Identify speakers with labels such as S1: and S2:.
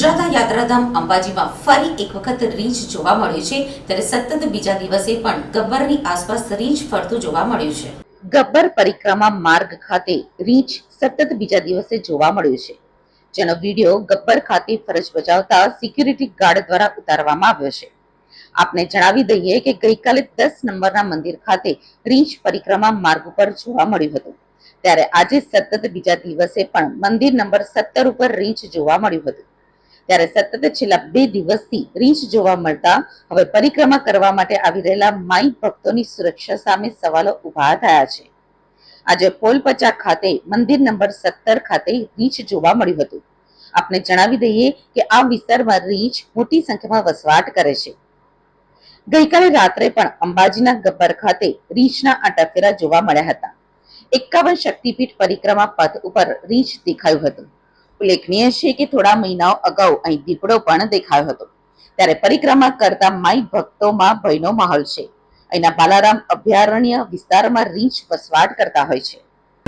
S1: યાત્રાધામ અંબાજીમાં ફરી એક વખત રીંછ જોવા મળ્યું છે, ત્યારે સતત બીજા દિવસે પણ ગબ્બરની આસપાસ રીંછ ફરતું જોવા મળ્યું છે. ગબ્બર પરિક્રમા માર્ગ ખાતે રીંછ સતત બીજા દિવસે જોવા મળ્યું છે, જેનો વીડિયો ગબ્બર ખાતે ફરજ બજાવતા સિક્યુરિટી ગાર્ડ દ્વારા ઉતારવામાં આવ્યો છે. આપને જણાવી દઈએ કે ગઈકાલે દસ નંબરના મંદિર ખાતે રીંછ પરિક્રમા માર્ગ ઉપર જોવા મળ્યું હતું, ત્યારે આજે સતત બીજા દિવસે પણ મંદિર નંબર સત્તર ઉપર રીંછ જોવા મળ્યું હતું. ત્યારે સતત છેલ્લા બે દિવસથી રીંછ જોવા મળતા હવે પરિક્રમા કરવા માટે આવી રહેલા માઈ ભક્તોની સુરક્ષા સામે સવાલો ઊભા થયા છે. આજે પોલપચા ખાતે મંદિર નંબર સત્તર ખાતે રીંછ જોવા મળ્યું હતું. આપને જણાવી દઈએ કે આ વિસ્તારમાં રીંછ મોટી સંખ્યામાં વસવાટ કરે છે. ગઈકાલે રાત્રે પણ અંબાજીના ગબ્બર ખાતે રીંછના આટાફેરા જોવા મળ્યા હતા. એકાવન શક્તિપીઠ પરિક્રમા પથ ઉપર રીંછ દેખાયું હતું. ઉલ્લેખનીય છે કે થોડા મહિનાઓ અગાઉ અહીં દીપડો પણ દેખાયો હતો. ત્યારે પરિક્રમા કરતા માઈ ભક્તોમાં ભયનો માહોલ છે. અહીંના બાલારામ અભયારણ્ય વિસ્તારમાં રીંછ વસવાટ કરતા હોય છે.